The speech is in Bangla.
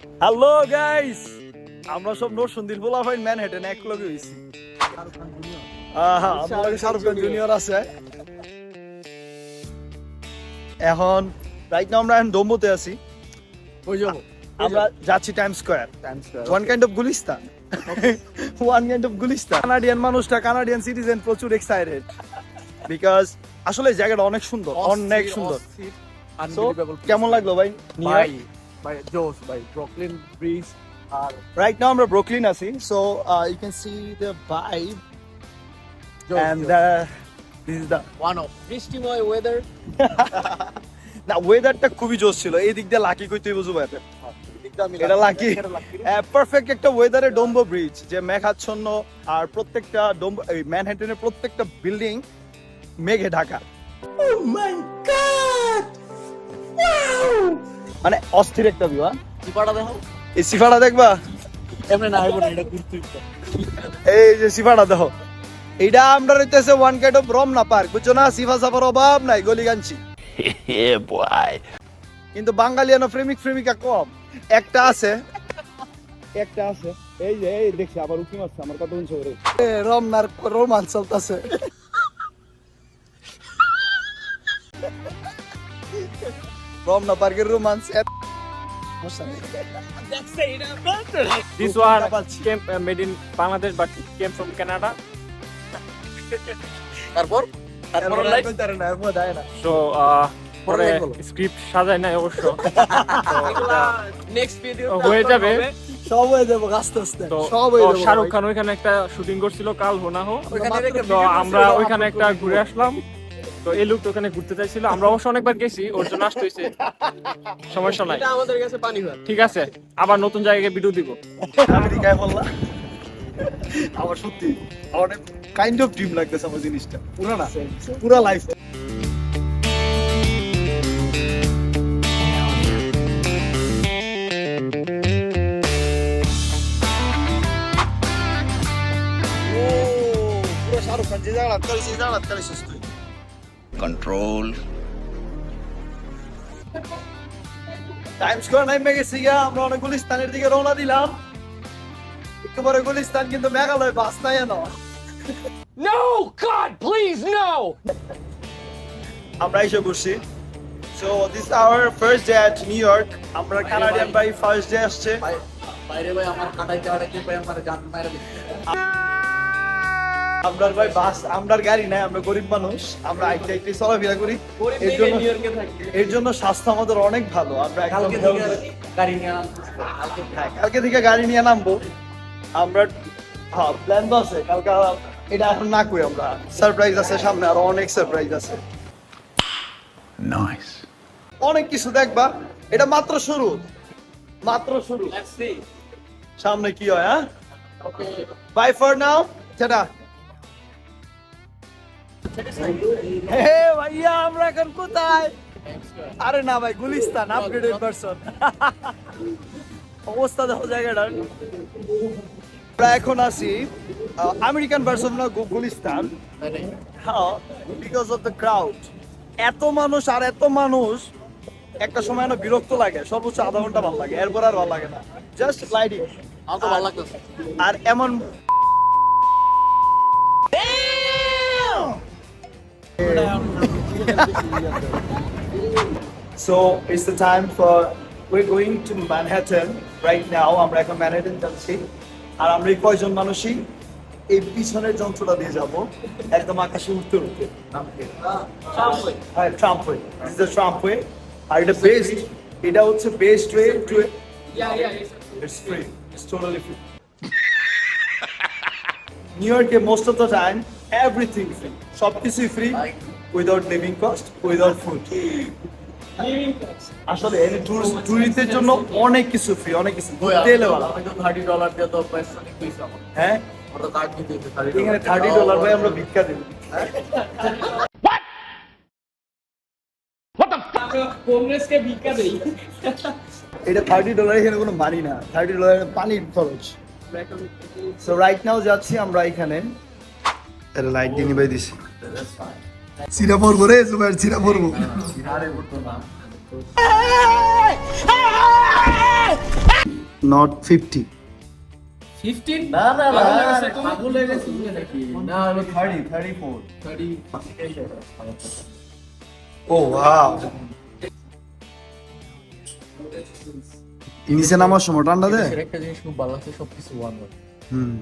হ্যালো গাইস আমরা সব নরসন্দির বলা হয় ম্যানহেটেন এক লগে হইছি। আমার শাহরুখ খান জুনিয়র আছে। এখন রাইট নাও আমরা এখন ডোম্বোতে আছি। ওই যাব? আমরা যাচ্ছি Times Square one kind of Gulistan one kind of Gulistan Canadian মানুষটা কানাডিয়ান সিটিজেন প্রচুর এক্সাইটেড বিকজ আসলে জায়গাটা অনেক সুন্দর অনেক সুন্দর। কেমন লাগল ভাই? ভাই ভাই জোস ভাই ব্রুকলিন ব্রিজ আর Right now আমরা ব্রুকলিন আছি so uh, you can see the vibe. And uh, this is the one of বৃষ্টিময় ওয়েদার না ওয়েদারটা খুবই জোস ছিল। এই দিক দিয়ে লাকি কই তুই বুঝু পারবে এটা লাকি। পারফেক্ট একটা ওয়েদারে ডোম্বো ব্রিজ যে মেঘাচ্ছন্ন আর প্রত্যেকটা ডোম্বো এই ম্যানহাটনের প্রত্যেকটা বিল্ডিং মেঘে ঢাকা। মানে অস্থির একটা ভিউ চিপাটা দেখো এই সিফাটা দেখবা? এমনি না হইব না এটা ঘুরতে এই যে সিফাটা দেখো। এইটা আমরা রইতেছে one kind of Ramna park বুঝছ না? সিফা সাফার অভাব নাই গলিগাঞ্চি কিন্তু বাঙালিয়ানো প্রেমিক প্রেমিকা কম। একটা আছে। একটা আছে। এই যে এই দেখছি আবার উকি মারছে আমার কথা শুনছো রে? এ, রমনার রোমান্স চলতেছে। রমনা পার্কের romance This one came uh, made in Bangladesh but it came from Canada. তারপর তারপর লাইক So uh, পরে। স্ক্রিপ্ট সাজাই নাই অবশ্য। নেক্সট ভিডিও হয়ে যাবে। সব হয়ে যাব আস্তে আস্তে। সব হয়ে যাব শাহরুখ খান ওইখানে একটা শুটিং করছিল কাল হোনা হো তো আমরা ওইখানে একটা ঘুরে আসলাম। তো এই লোক ওখানে ঘুরতে চাইছিল। আমরা অবশ্য অনেকবার গেছি ওর জন্য আসতে হয়েছে। সমস্যা নাই। আমাদের কাছে পানি হয় ঠিক আছে আবার নতুন জায়গায় ভিডিও দিব। আমেরিকায় বললা? আমার সত্যি আমার কাইন্ড অফ ড্রিম লাগতেছে আমার জিনিসটা। পুরা না পুরা লাইফ পুরো শাহরুখ খান যে জায়গা করেছি সেই জায়গা তুই control. টাইম স্কোয়ার নাইমে গেছি গা আমরা অনেক গুলিস্তানের দিকে রওনা দিলাম। একেবারে গুলিস্তান কিন্তু মেঘালয় বাস নাই না নো গড প্লিজ নো আমরা এসে বসছি so this our first day at New York আমরা কানাডিয়ান ভাই। ফার্স্ট ডে আসছে। বাইরে ভাই আমার কাটাইতে আড়াইতে ভাই আমার গান মাইরা দিচ্ছে? আমরার ভাই বাস আমরার গাড়ি নাই আমরা গরিব মানুষ আমরা আইতে আইতে চলাফেরা করি। এর জন্য এর জন্য স্বাস্থ্য আমাদের অনেক ভালো। আমরা কালকে গাড়ি নিয়ে কালকে হ্যাঁ, থেকে গাড়ি নিয়ে নামবো। আমরা হ্যাঁ প্ল্যান তো আছে। কালকে এটা এখন না কই আমরা। সারপ্রাইজ আছে সামনে আরও অনেক সারপ্রাইজ আছে। Nice. অনেক কিছু দেখবা। এটা মাত্র শুরু। মাত্র শুরু। সামনে কি হয় হ্যাঁ? Bye for now tata. Hey ভাইয়া আমরা এখন কোথায়? আরে না ভাই গুলিস্তান আপগ্রেডেড ভার্সন অবস্থা দেখো জায়গাটার আমরা এখন আছি আমেরিকান ভার্সন না গুলিস্তান। হ্যাঁ বিকজ অফ দ্য ক্রাউড এত মানুষ আর এত মানুষ একটা সময় না বিরক্ত লাগে সর্বোচ্চ আধা ঘণ্টা ভালো লাগে এরপর আর ভালো লাগে না। জাস্ট লাইটিং আর এমন So it's the time for we're going to Manhattan right now. আমরা এখন ম্যানহাটন যাচ্ছি। আর আমরা এই কয়জন মানুষই এই পিছনের যন্ত্রটা দিয়ে যাব? একদম আকাশে উঠতে উঠতে হ্যাঁ tramway this the tramway আর এটা বেস্ট এটা হচ্ছে best way to it's free it's totally free new ইয়র্কে most of the time everything free সবকিছুই free without living cost without food আসলে টুরিস্টদের জন্য অনেক কিছু ফ্রি অনেক কিছু থার্টি ডলার দিয়ে তো হ্যাঁ? আমার এখানে থার্টি ডলার ভাই ভিক্ষা দেবো। এটা থার্টি ডলার এখানে কোনো মানি না। থার্টি ডলার পানির খরচ। সো রাইট নাও যাচ্ছি আমরা এখানে। এটা লাইট দিয়ে নিবাই দিছি। চিরা পড়ব রে জুবাইর চিরা পড়ব। নট ফিফটি ও ওয়াও নিচে নামার সময় ঠান্ডা দেয়? একটা জিনিস খুব ভালো আছে সবকিছু ওয়ান ওয়ান হুম।